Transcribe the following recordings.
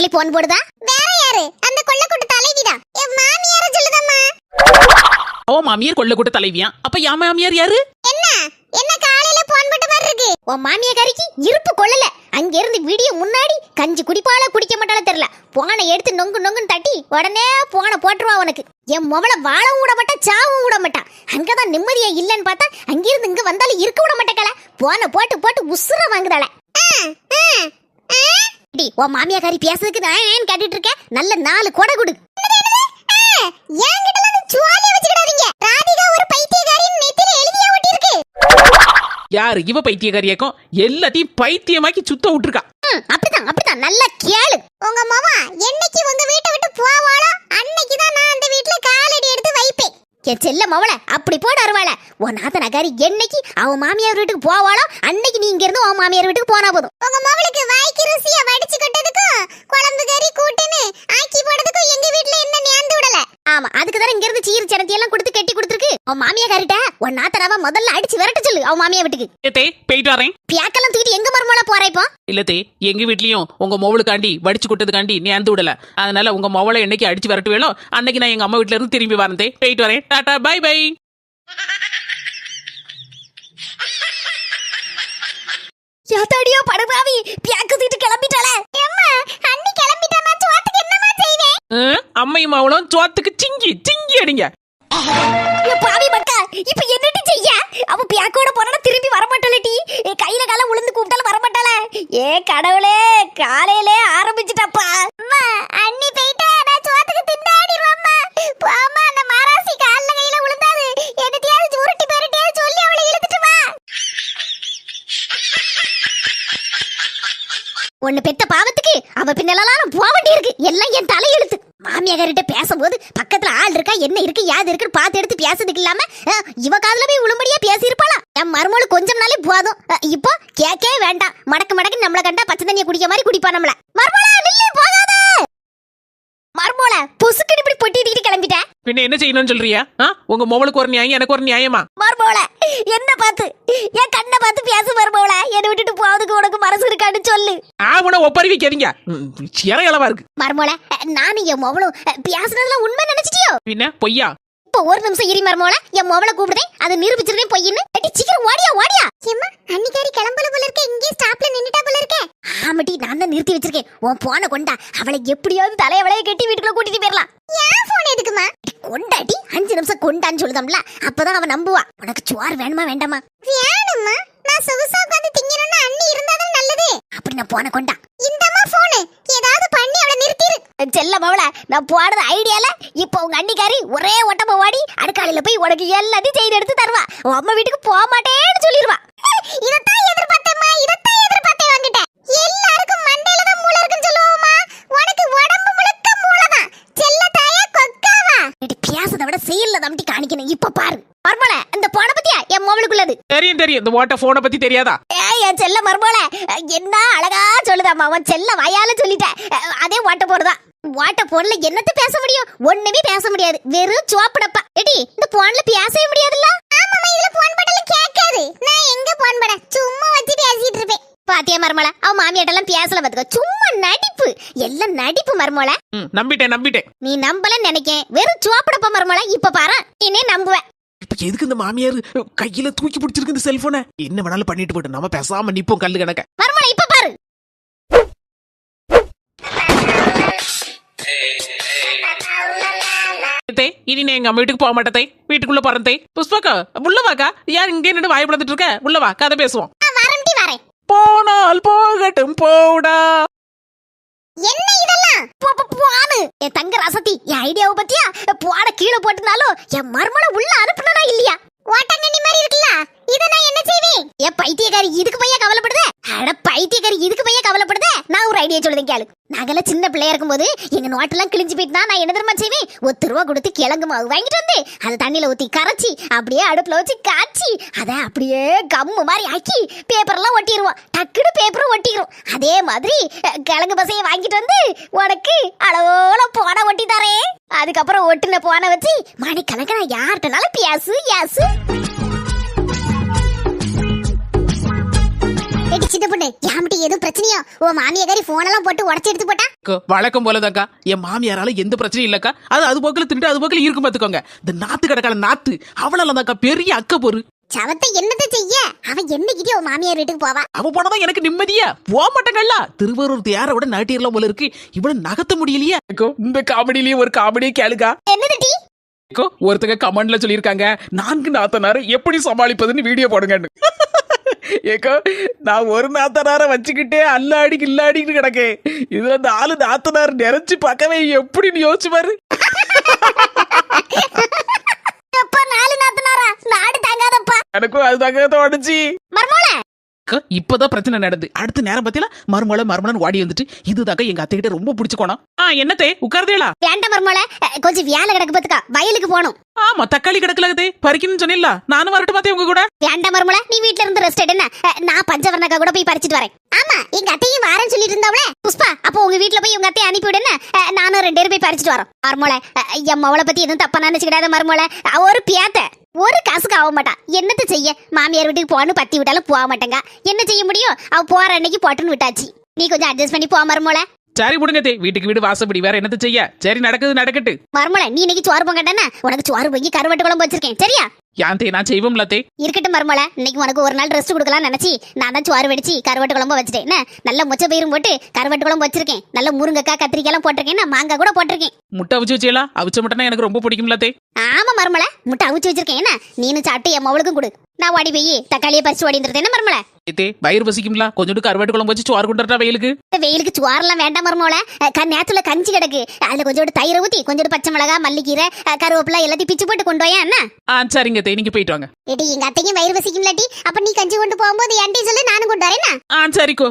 நோட்லி phone போடுதா? வேற யாரு? அந்த கொள்ளக்கூட்டு தலைவிதான் என் மாமியார சொல்லுதம்மா. ஓ மாமியார் கொள்ள கூட தலைவியா? அப்ப யா மாமியார் யாரு? என்ன? என்ன காலையில போன் போட்ட மாதிரி இருக்கு? உன் மாமியாரிக்கு இருப்பு கொள்ளல அங்க இருந்து விடிய முன்னாடி கஞ்சி குடிப்பால குடிக்க மாட்டால தெரியல. போனை எடுத்து நொங்கு நொங்குன்னு தட்டி உடனே போனை போட்டுருவா உனக்கு என் முவள வாழவும் விட மாட்டா சாவும் விட மாட்டா. அங்கதான் நிம்மதியா இல்லைன்னு பார்த்தா அங்கிருந்து இங்க வந்தாலும் இருக்க விட மாட்டேக்கல போனை போட்டு போட்டு உசுர வாங்குதால டி உன் மாமியாக்காரி பேசுறதுக்கு நான் ஏன் கேட்டுட்டு இருக்கேன் நல்ல நாலு கொடை கொடு. யாரு? இவ பைத்தியக்காரியாக்கும் எல்லாத்தையும் பைத்தியமாக்கி சுத்த விட்டுருக்கா. அப்படிதான் அப்படிதான். நல்லா கேளு. உங்க மாமா என்னைக்கு உங்க வீட்டை விட்டு போவாளோ அன்னைக்கு தான் நான் அந்த வீட்ல காலடி என் செல்ல மவள அப்படி போட அருவாள. உன் நாத்த நகாரி என்னைக்கு அவன் மாமியார் வீட்டுக்கு போவாளோ அன்னைக்கு நீ இங்க இருந்து உன் மாமியார் வீட்டுக்கு போனா போதும். உங்க மவளுக்கு வாய்க்கு ருசியா வடிச்சு கட்டதுக்கும் குழம்பு கறி கூட்டுன்னு ஆக்கி போடுறதுக்கும் எங்க வீட்டுல என்ன நேர்ந்து விடல? ஆமா அதுக்கு தான் இங்க இருந்து சீர் சனத்தி எல்லாம் கொடுத்து கட்டி கொடுத்துருக்கு. அவன் மாமியார்கிட்ட உன் நாத்தனாவ முதல்ல அடிச்சு விரட்ட சொல்லு அவன் மாமியார் வீட்டுக்கு. ஏத்தே போயிட்டு வரேன். பியாக்கெல்லாம் தூக்கிட்டு எங்க மருமலை போறா இப்போ? இல்லத்தே எங்க வீட்லயும் உங்க மொவளுக்காண்டி வடிச்சு கொடுத்ததுக்காண்டி நேர்ந்து விடல. அதனால உங்க மொவளை என்னைக்கு அடிச்சு விரட்டு வேணும் அன்னைக்கு நான் எங்க அம்மா வீட்ல இருந்து திரும்பி வரேன் தே. போயிட்டு வரேன். டாடா பை பை யாத்தாடியோ படுபாவி பியாக்கு தூக்கிட்டு கிளம்பிட்டாளே அம்மா அண்ணி கிளம்பிட்டா நான் சோத்துக்கு என்னமா செய்வேன் அம்மையும் அவளும் சோத்துக்கு சிங்கி சிங்கி அடிங்க. பாவி மக்கா இப்ப என்னட்டு செய்ய? அவ பியாக்கோட போனா திரும்பி வர மாட்டாளடி ஏ கையில கால உளுந்து கூப்பிட்டாலும் வர மாட்டாள ஏ கடவுளே காலையிலே ஆரம்பிச்சிட்டப்பா. அம்மா அண்ணி போயிட்டா நான் சோத்துக்கு திண்டாடிடுவாம்மா அம்மா அந்த மாராசி கால்ல கையில விழுந்தாது என்னத்தையாவது உருட்டி பெருட்டியாவது சொல்லி அவளை இழுத்துட்டு வா. ஒன்னு பெத்த பாவத்துக்கு அவ பின்னலாம் போக வேண்டியிருக்கு. எல்லாம் என் தலையெழுத்து பேசும்போது பக்கத்துல ஆள் இருக்கா என்ன இருக்கு யாது இருக்குன்னு பார்த்து எடுத்து பேசுறதுக்கு இல்லாம இவ காதுல போய் உளும்படியா பேசியிருப்பாளா? என் மருமகள் கொஞ்சம் நாளே போதும் இப்போ கேக்கே வேண்டாம். மடக்கு மடக்கு நம்மள கண்டா பச்சை தண்ணியை குடிக்க மாதிரி குடிப்பா நம்மள. மருமலா நில்லு போகாத! மருமோல பொசுக்குன்னு இப்படி பொட்டிட்டு கிளம்பிட்டேன் பின்ன என்ன செய்யணும்னு சொல்றியா? உங்க மொவளுக்கு ஒரு நியாயம் எனக்கு ஒரு நியாயமா? மருமோல என்ன பார்த்து? என் கண்ணை பார்த்து பேசு மருமோல என்னை விட்டுட்டு போவதுக்கு உனக்கு மனசு இருக்கான்னு சொல்லு. ஆவண ஒப்பறி வைக்காதீங்க ம், சிற இளவா இருக்கு. மருமோல நானும் என் மொவளும் பேசுனதுல உண்மை நினைச்சிட்டியோ? பின்ன பொய்யா? இப்போ ஒரு நிமிஷம் இரி மருமோல என் மொவளை கூப்பிடுதேன் அதை நிரூபிச்சிருக்கேன் பொய்ன்னு அடி சீக்கிரம் ஓடியா ஓடியா. ஏம்மா அன்னிக்காரி கிளம்பல போல இருக்க இங்கே ஸ்டாப்ல நின்னுட்டா போல இருக்க. ஆமாடி நான் தான் நிறுத்தி வச்சிருக்கேன். உன் போனை கொண்டா அவளை எப்படியாவது தலைய வளைய கட்டி வீட்டுக்குள்ள கூட்டிட்டு போயிடலாம் ஏன் போன் எதுக்குமா கொண்டாடி அஞ்சு நிமிஷம் கொண்டான்னு சொல்லுதம்ல அப்பதான் அவன் நம்புவா. உனக்கு சோறு வேணுமா வேண்டாமா? வேணுமா நான் சொகுசா உட்காந்து திங்கணும்னு அண்ணி இருந்தாதான் நல்லது. அப்படி நான் போன கொண்டா. இந்தம்மா போனு ஏதாவது பண்ணி அவளை நிறுத்திரு செல்ல மவள நான் போடுற ஐடியால இப்போ உங்க அண்ணிக்காரி ஒரே ஒட்டமா ஓடி அடுக்காலையில போய் உனக்கு எல்லாத்தையும் செய்து எடுத்து தருவா. உன் அம்மா வீட்டுக்கு போக மாட்டேன்னு சொல்லிடுவா இதத்தான் எதிர்பார்த்தேம்மா இதத்தான் எதிர்பார்த்தேன் வாங்கிட்ட எல்லாருக்கும் மண்டையில தான் மூளை இருக்குன்னு சொல்லுவோமா உனக்கு உடம்பு முழுக்க மூளை தான். செல்ல தாயா கொக்காவா. இடி பேசத விட செயல்ல தம்பி காணிக்கணும். இப்ப பாரு. மர்மல இந்த போன பத்தியா? என் மொபைலுக்குள்ளது தெரியும் தெரியும். இந்த ஓட்ட போனை பத்தி தெரியாதா? ஏய் என் செல்ல மர்மோல என்ன அழகா சொல்லுதாம்மா. அவன் செல்ல வயால சொல்லிட்டேன். அதே வாட்ட போடுதா வாட்ட போன்ல என்னத்த பேச முடியும்? ஒண்ணுமே பேச முடியாது. வெறும் சோப்படப்பா எடி இந்த போன்ல பேசவே முடியாதுல்ல? ஆமாமா இதுல போன் பட்டல கேட்காது. நான் எங்க போன் பட சும்மா வச்சு பேசிட்டு இருப்பேன். பாத்தியா மர்மல அவ மாமியாட்டெல்லாம் பேசல பாத்துக்கோ. சும்மா நடிப்பு. எல்லாம் நடிப்பு மர்மோல நம்பிட்டேன் நம்பிட்டேன். நீ நம்பலன்னு நினைக்கேன். வெறும் சோப்படப்பா மர்மோல இப்ப பாரு. நீனே நம்புவேன் இப்ப எதுக்கு இந்த மாமியார் கையில தூக்கி பிடிச்சிருக்கு இந்த செல்போனை என்ன வேணாலும் பண்ணிட்டு போட்டு நம்ம பேசாம நிப்போம் கல்லு கணக்க. மர்மோல இப்ப தே இனி நான் எங்க அம்மா வீட்டுக்கு போக மாட்டே வீட்டுக்குள்ள போறேன் புஷ்பாக்கா உள்ள வாக்கா யார் இங்கே நின்று வாய் பிளந்துட்டு இருக்க? உள்ள வா கதை பேசுவோம். போனால் போகட்டும் போடா. என்ன இதெல்லாம்? போ- போ- போன்னு என் தங்க ரசத்தி என் ஐடியாவை பத்தியா? போட கீழே போட்டுனாலும் என் மர்மல உள்ள அனுப்புனா இல்லையா? ஓட்டங்கண்ணி மாதிரி இருக்குல்ல? இத நான் என்ன செய்வேன்? என் பைத்தியக்காரி இதுக்கு பையா கவலைப்படுதே? அட பைத்தியக்காரி இதுக்கு பையா கவலைப்படுதே நான் ஒரு ஐடியா சொல்லுதேன் கேளு. நாங்கெல்லாம் சின்ன பிள்ளையா இருக்கும்போது எங்க நோட்டெல்லாம் கிழிஞ்சு போயிட்டுனா நான் என்ன தெரியுமா செய்வேன்? ஒத்து ரூபா கொடுத்து கிழங்கு மாவு வாங்கிட்டு வந்து அதை தண்ணியில ஊத்தி கரைச்சி அப்படியே அடுப்புல வச்சு காய்ச்சி அதை அப்படியே கம்மு மாதிரி ஆக்கி பேப்பர்லாம் ஒட்டிடுவோம் டக்குனு பேப்பரும் ஒட்டிக்கிறோம் அதே மாதிரி கிழங்கு பசையை வாங்கிட்டு வந்து உனக்கு அளவோல போன ஒட்டி தரேன். அதுக்கப்புறம் ஒட்டுன போன வச்சு மணிக்கணக்கு நான் யார்கிட்டனாலும் பேசு யாசு ஏடி சின்ன பொண்ணு யாமிட்டி எதுவும் பிரச்சனையோ? உன் மாமியாரி போன் எல்லாம் போட்டு உடச்சு எடுத்து போட்டா? வழக்கம் போலதாக்கா. என் மாமியாரால எந்த பிரச்சனையும் இல்லக்கா. அது அது போக்கில் தின்ட்டு அது போக்கில் இருக்கும் பாத்துக்கோங்க. இந்த நாத்து கிடக்கால நாத்து அவளால தாக்கா பெரிய அக்க பொறு. சவத்தை என்னத்த செய்ய? அவன் என்னைக்கிட்டே உன் மாமியார் வீட்டுக்கு போவா. அவ போனதான் எனக்கு நிம்மதியா? போக மாட்டேங்கல்ல திருவாரூர் தேர விட நாட்டியர்லாம் போல இருக்கு. இவ்வளவு நகர்த்த முடியலையே. இந்த காமெடியிலயே ஒரு காமெடியே கேளுக்கா. என்னது டி? ஒருத்தங்க கமெண்ட்ல சொல்லியிருக்காங்க. நான்கு நாத்தனாரை எப்படி சமாளிப்பதுன்னு வீடியோ போடுங்கன்னு. ஏக்கோ நான் ஒரு நாத்தனாரை வச்சுக்கிட்டே அல்லாடி கில்லாடின்னு கிடக்கேன் இதுல நாலு நாத்தனார் நிறைச்சு பார்க்கவே எப்படின்னு யோசிச்சு பாரு. அப்பா நாலு நாத்தனாரா? நாடு தாங்காதப்பா. அக்கா, இப்பதான் பிரச்சனை நடந்து. அடுத்த நேரம் பத்தில மருமலை மருமலன் வாடி வந்துட்டு இதுதாக்க எங்க அத்தைகிட்ட ரொம்ப பிடிச்சுக்கோணும் ஆ என்னத்தே உட்கார்ந்தேளா வேண்டாம் மர்மோல கொஞ்சம் வேலை கிடக்கு பாத்துக்கா. வயலுக்கு போகணும். ஆமா தக்காளி கிடக்கலதே பறிக்கணும்னு சொன்னில்ல நானும் வரட்டும் மாத்தே உங்க கூட. வேண்டாம் மர்மோல நீ வீட்ல இருந்து ரெஸ்ட் எடு என்ன? அஹ், நான் பஞ்சவர்ணக்கா கூட போய் பறிச்சிட்டு வரேன். ஆமா எங்க அத்தையும் வாரேன்னு சொல்லிட்டு இருந்தாவளே. புஷ்பா அப்போ உங்க வீட்ல போய் உங்க அத்தையை அனுப்பி விடுன்னு அஹ், நானும் ரெண்டு பேரும் போய் பறிச்சிட்டு வரோம். மர்மோல என் மவளை பத்தி எதுவும் தப்பா நினைச்சுக்கிடாத மர்மோல ஒரு பியாத்த ஒரு காசுக்கு ஆக மாட்டா. என்னத்த செய்ய? மாமியார் வீட்டுக்கு போன்னு பத்தி விட்டாலும் போக மாட்டேங்க. என்ன செய்ய முடியும்? அவ போற அன்னைக்கு போட்டுன்னு விட்டாச்சு. நீ கொஞ்சம் அட்ஜஸ்ட் பண்ணி போ மர்மோல சரி விடுங்க தே. வீட்டுக்கு வீடு வாசப்படி. வேற என்னத்த செய்ய? சரி நடக்குது நடக்கட்டு. மர்மோல நீ இன்னைக்கு சோறு பொங்கட்டனா உனக்கு சோறு பொங்கி கருவாட்டு குழம்பு வச்சிருக்கேன். சரியா? தே நான் செய்வோம்ல தே. இருக்கட்டும் மருமல இன்னைக்கு உனக்கு ஒரு நாள் ரெஸ்ட் கொடுக்கலாம் நினைச்சி நான் தான் சோறு வெடிச்சு கருவாட்டு குழம்பு வச்சுட்டேன். என்ன? நல்ல முச்ச பயிரும் போட்டு கருவாட்டு குழம்பு வச்சிருக்கேன். நல்ல முருங்கக்காய் கத்திரிக்காய் எல்லாம் போட்டிருக்கேன். நான் மாங்காய் கூட போட்டிருக்கேன். முட்டை அவிச்சு வச்சேலா அவிச்ச முட்டைனா எனக்கு ரொம்ப பிடிக்கும்ல தே. ஆமா மருமல முட்டை அவிச்சு வச்சிருக்கேன். என்ன? நீனு சாப்பிட்டு என் மவளுக்கும் கொடு. நான் ஓடி போய் தக்காளியை பறிச்சு ஓடி வந்துருந்தேன் என்ன மருமல தே வயிறு பசிக்கும்ல கொஞ்சோண்டு கருவாட்டு குழம்பு வச்சு சோறு கொண்டுட்டா வெயிலுக்கு? வெயிலுக்கு சோறெல்லாம் வேண்டாம் மருமல நேரத்துல கஞ்சி கிடக்கு. அதுல கொஞ்சோண்டு தயிரை ஊத்தி கொஞ்சோண்டு பச்சை மிளகா மல்லிக்கீரை கருவேப்பிலை எல்லாத்தையும் பிச்சு போட்டு கொண்டு வாயா என்ன? சரிங்க தே நீங்க போயிட்டு வாங்க. ஏடி எங்க அத்தைக்கும் வயிறு வசிக்கும்லாட்டி அப்ப நீ கஞ்சி கொண்டு போகும்போது என்கிட்ட சொல்லு நானும் கொண்டு வரேன்? ஆ சரிக்கோ.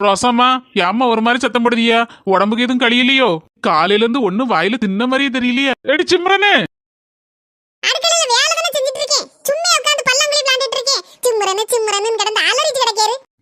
ரசமா அம்மா ஒரு மாதிரி சத்தம் போடுதியா. உடம்புக்கு எதுவும் கழியலையோ? காலையில இருந்து ஒண்ணும் வாயில தின்ன மாதிரியே தெரியலையே. எடி சிம்ரனே.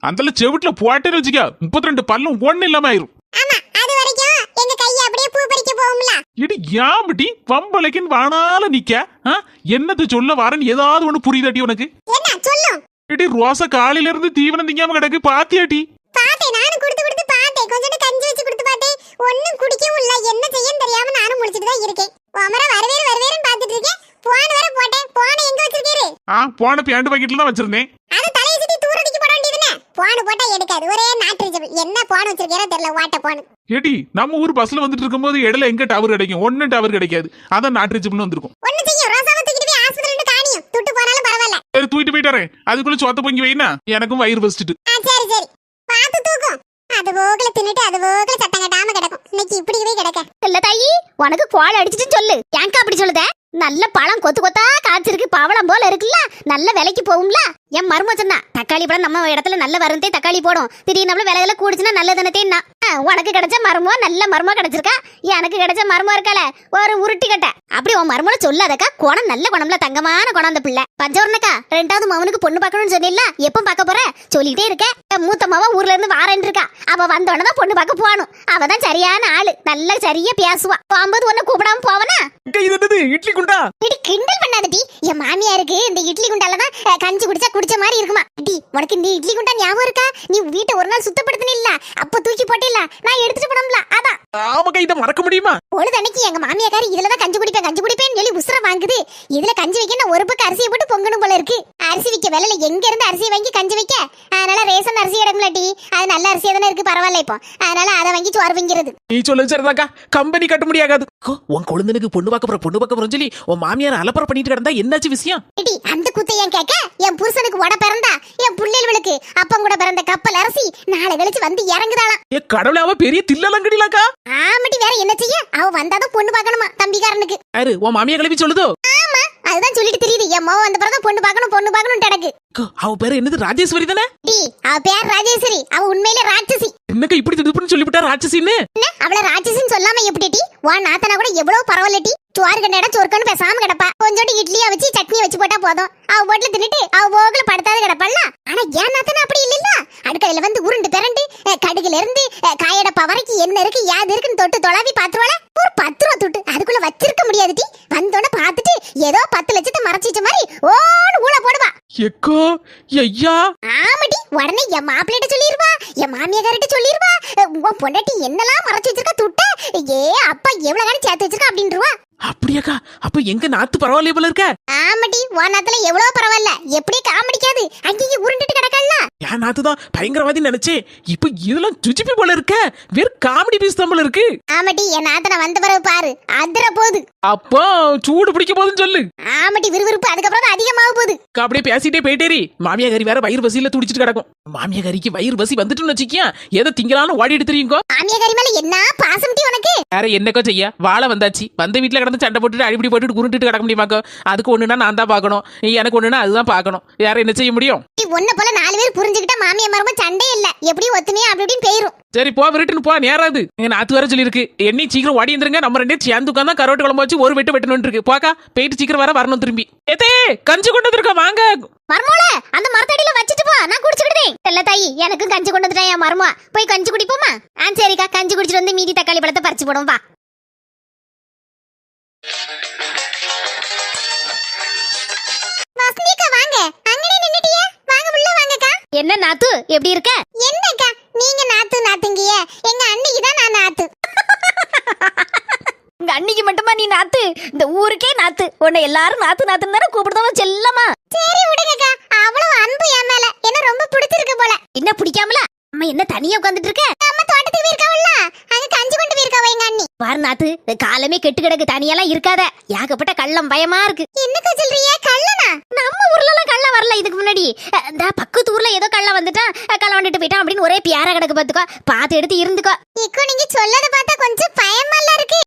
அந்தல செவிட்டுல போட்டேன்னு வச்சுக்க. முப்பத்தி ரெண்டு பல்லும் ஒண்ணு இல்லாம ஆயிரும். ஆமா அது வரைக்கும் எங்க கையை அப்படியே பூ பறிக்க போகும்ல இடி யாம்படி வம்பளைக்குன்னு வானால நிக்க. ஆ? என்னது சொல்ல வரேன்னு ஏதாவது ஒண்ணு புரியுதாட்டி உனக்கு? என்ன? சொல்லும் இடி ரோசா காலையில இருந்து தீவனம் திங்காம கிடக்கு. பாத்தியாட்டி பார்த்தேன் நானும் கொடுத்து கொடுத்து பார்த்தேன் கொஞ்சம் கஞ்சி வச்சு கொடுத்து பார்த்தேன் ஒண்ணும் குடிக்கவும் இல்ல. என்ன செய்யன்னு தெரியாம நானும் முடிச்சிட்டு தான் இருக்கேன். அமர வரவேறு வரவேறுன்னு பார்த்துட்டு இருக்கேன். போன வர போட்டேன். போன எங்க வச்சிருக்காரு? ஆ போன பேண்ட் பாக்கெட்ல தான் வச்சிருந்தேன். அது தலையை சுத்தி தூரடிக்கு போட வேண்டியதுனே போன போட்டா எடுக்காது. ஒரே நாட்டு என்ன போன வச்சிருக்காரோ தெரியல வாட்ட போன ஏடி நம்ம ஊர் பஸ்ல வந்துட்டு இருக்கும்போது இடையில எங்க டவர் கிடைக்கும்? ஒன்னும் டவர் கிடைக்காது. அதான் நாட்டு வந்திருக்கும். ஒண்ணு செய்யும். ரோசாவை தூக்கிட்டு போய் ஆஸ்பத்திரிட்டு காணியும். துட்டு போனாலும் பரவாயில்ல. சரி தூக்கிட்டு போயிட்டாரேன் அதுக்குள்ள சோத்த பொங்கி வைனா எனக்கும் வயிறு வச்சிட்டு ஆ சரி சரி. பார்த்து தூக்கும். அது போகல தின்னுட்டு அது போகல சத்தம் கட்டாம கிடக்கும். இன்னைக்கு இப்படி போய் கிடக்க. இல்ல தாயி உனக்கு கோல் அடிச்சிட்டு சொல்லு. ஏன்க்கா அப்படி சொல்லுத? நல்ல பழம் கொத்து கொத்தா காய்ச்சிருக்கு. பவளம் போல இருக்குல்ல. நல்ல விலைக்கு போகும்ல. என் மரும சொன்னா தக்காளி பழம் நம்ம இடத்துல நல்ல வருந்தே தக்காளி போடும். திடீர்னு நம்மள விலையில கூடுச்சுன்னா நல்ல தானே உனக்கு கிடைச்ச மருமோ நல்ல மருமோ கிடைச்சிருக்கா? எனக்கு கிடைச்ச மருமோ இருக்கால ஒரு உருட்டி கட்ட. அப்படி உன் மருமலை சொல்லாதக்கா குணம் நல்ல குணம்ல தங்கமான குணம் அந்த பிள்ளை. பஞ்சவர்ணக்கா ரெண்டாவது மவனுக்கு பொண்ணு பார்க்கணும்னு சொன்னில்ல எப்போ பார்க்க போற? சொல்லிட்டே இருக்க மூத்த மவ ஊர்ல இருந்து வாரேன் இருக்கா. அவ வந்தோடனே தான் பொண்ணு பார்க்க போகணும். அவ தான் சரியான ஆளு. நல்லா சரியா பேசுவா. போகும்போது உன்னை கூப்பிடாம போவனா? இட்லி குண்டா? இடி கிண்டல் பண்ணாதடி. என் மாமியாருக்கு இந்த இட்லி குண்டால தான் கஞ்சி குடிச்சா குடிச்ச மாதிரி இருக்குமா? டி உனக்கு இந்த இட்லி குண்டா ஞாபகம் இருக்கா? நீ வீட்டை ஒரு நாள் சுத்தப்படுத்தின இல்ல அப்ப தூக்கி போட்டில்ல? நான் எடுத்துட்டு போனோம்ல அதான். ஆமாக்கா இதை மறக்க முடியுமா? பொழுது அன்னைக்கு எங்க மாமியாக்காரி இதுல தான் கஞ்சி குடிப்பேன் கஞ்சி குடிப்பேன்னு சொல்லி உசுர வாங்குது. இதுல கஞ்சி வைக்க நான் ஒரு பக்கம் அரிசியை போட்டு பொங்கணும் போல இருக்கு. அரிசி விக்க விலையில எங்க இருந்து அரிசி வாங்கி கஞ்சி வைக்க? அதனால ரேஷன் அரிசி கிடக்கும்ல டி. அது நல்ல அரிசியா தானே இருக்கு பரவாயில்ல இப்போ. அதனால அதை வாங்கி சோறு வைங்கிறது. நீ சொல்லு சரிதாக்கா. கம்பெனி கட்ட முடியாது உன் குழந்தைனுக்கு பொண்ணு பார்க்க போற பொண்ணு பார்க்க போறோம்னு சொல்லி உன் மாமியார் அலப்பற பண்ணிட்டு கிடந்தா என்னாச்சு விஷயம்? இடி அந்த குத்தை ஏன் கேட்க? என் புருஷனுக்கு உட பிறந்தா என் புள்ளைகளுக்கு அப்பம் கூட பிறந்த கப்பல் அரசி நாளை கழிச்சு வந்து இறங்குதாளாம். ஏ கடவுளே அவ பெரிய தில்லலங்கடிலாக்கா. ஆமாட்டி வேற என்ன செய்ய? அவ வந்தாதான் பொண்ணு பார்க்கணுமா தம்பிக்காரனுக்கு. யாரு உன் மாமியா கிளம்பி சொல்லுதோ? ஆமா அதுதான் சொல்லிட்டு தெரியுது. என் மோ வந்த பிறகு பொண்ணு பார்க்கணும் பொண்ணு பார்க்கணும் கிடக்கு. அவ பேரு என்னது? ராஜேஸ்வரி தானே? டி அவ பேர் ராஜேஸ்வரி. அவ உண்மையிலே ராட்சசி. என்னக்கா இப்படி திடுப்புன்னு சொல்லிவிட்டா ராட்சசின்னு? என்ன? அவள ராட்சசின்னு சொல்லாம எப்படி டி வா நாத்தனா கூட எவ்வளவு பரவாயில்ல டி சோறு கண்ட இடம் சொர்க்கன்னு பேசாம கிடப்பா. கொஞ்சோண்டு இட்லியா வச்சு சட்னி வச்சு போட்டா போதும். அவ போட்டுல தின்னுட்டு அவ போகல படுத்தாத கிடப்பாள்ல ஆனா ஏன் நாத்தனா அப்படி இல்ல அடுக்கலையில வந்து உருண்டு பிறண்டு கடுகுல இருந்து காயடப்பா வரைக்கும் என்ன இருக்கு யாது இருக்குன்னு தொட்டு தொலாவி பாத்துருவாள ஒரு பத்து ரூபா துட்டு. அதுக்குள்ள வச்சிருக்க முடியாது டி. வந்தோட பாத்துட்டு ஏதோ பத்து லட்சத்தை மறைச்சிச்ச மாதிரி ஓடு ஊழ எக்கோ ஐயா. ஆமாடி உடனே என் மாப்பிள்ளைகிட்ட சொல்லிருவா என் மாமியார்கிட்ட சொல்லிருவா. உன் பொண்டாட்டி என்னெல்லாம் மறைச்சு வச்சிருக்கா துட்ட? ஏ அப்பா எவ்வளவு காணி சேர்த்து வச்சிருக்கா அப்படின்றவா. அப்படியாக்கா அப்ப எங்க நாத்து பரவாயில்லையே போல இருக்க? ஆமாடி வானத்துல எவ்வளவு பரவாயில்ல. எப்படி காமெடிக்காது. அங்கேயே உருண்டுட்டு கிடக்கல என் நாத்து தான் பயங்கரவாதி நினைச்சேன். இப்ப இதெல்லாம் சுச்சிப்பி போல இருக்க? வெறும் காமெடி பீஸ் தான் போல இருக்கு. ஆமாடி என் நாத்தனை வந்த பிறகு பாரு. அதிர போகுது. அப்போ சூடு பிடிக்க போதுன்னு சொல்லு. ஆமாடி விறுவிறுப்பு. அதுக்கப்புறம் அதிகமாக போகுது. அப்படியே பேசிட்டே போயிட்டேரி மாமியா கறி வேற வயிறு பசியில துடிச்சிட்டு கிடக்கும். மாமியா கறிக்கு வயிறு பசி வந்துட்டுன்னு வச்சுக்கியா? எதை திங்கலான்னு ஓடிட்டு தெரியுங்கோ? மாமியாரி மேல என்ன பாசம் உனக்கு? வேற என்னக்கோ செய்ய? வாழை வந்தாச்சு. வந்த வீட்டுல கிடந்து சண்டை போட்டுட்டு அடிப்படி போட்டுட்டு உருண்டுட்டு கிடக்க முடியுமாக்கோ அதுக்கு ஒண்ணுனா நான் தான் பார்க்கணும். எனக்கு ஒண்ணுனா அதுதான் பார்க்கணும். வேற என்ன செய்ய முடியும்? நீ ஒன்ன போல நாலு பேர் புரிஞ்சுக்கிட்டா மாமியா மரும சண்டே இல்ல. எப்படியும் ஒத்துமையா அப்படி இப்படின்னு போயிரும். சரி போ விருட்டுன்னு போ நேராது நாத்து வேற சொல்லியிருக்கு. என்னை சீக்கிரம் ஓடி இருந்துருங்க நம்ம ரெண்டே சேர்ந்து உட்காந்து கரோட்டு குழம்பு வச்சு ஒரு வெட்டு வெட்டணும் இருக்கு. போக்கா போயிட்டு சீக்கிரம் வர வரணும் திரும்பி. ஏத்தே கஞ்சி கொண்டு வந்திருக்கோம் வாங்க. மர்மோல அந்த மரத்தடியில வச்சுட்டு போ. நான் குடிச்சுக்கிட்டேன் இல்ல தாயி எனக்கும் கஞ்சி கொண்டு வந்துட்டேன் என் மருமா? போய் கஞ்சி குடிப்போமா? ஆ சரிக்கா. கஞ்சி குடிச்சிட்டு வந்து மீதி தக்காளி பழத்தை பறிச்சு போடுவோம் வா. என்ன நாத்து எப்படி இருக்க? என்னக்கா நீங்க நாத்து நாத்துங்கிய எங்க அண்ணிக்கு தான் நான் நாத்து. உங்க அன்னைக்கு மட்டுமா நீ நாத்து? இந்த ஊருக்கே நாத்து. உன்னை எல்லாரும் நாத்து நாத்துன்னு தானே கூப்பிடுதவங்க செல்லமா சரி விடுங்கக்கா. அவ்வளவு அன்பு என் மேல. என்ன ரொம்ப பிடிச்சிருக்கு போல. என்ன பிடிக்காமல? அம்மா என்ன தனியா உட்காந்துட்டு இருக்க நம்ம தோட்டத்துக்கு போயிருக்காவல்ல அங்க கஞ்சி கொண்டு போயிருக்காவ எங்க அண்ணி பாரு நாத்து இந்த காலமே கெட்டு கிடக்கு தனியெல்லாம் இருக்காத. ஏகப்பட்ட கள்ளம் பயமா இருக்கு. என்னக்கா சொல்றீங்க? கள்ளனா? நம்ம ஊர்ல எல்லாம் கள்ளம் வரல இதுக்கு முன்னாடி. இந்த பக்கத்து ஊர்ல ஏதோ கள்ளம் வந்துட்டான் அஹ், கள்ளம் வந்துட்டு போயிட்டான் அப்படின்னு ஒரே பியார கிடக்கு பாத்துக்கோ. பார்த்து எடுத்து இருந்துக்கோ. இப்போ நீங்க சொல்லத பார்த்தா கொஞ்சம் பயமா இருக்கு.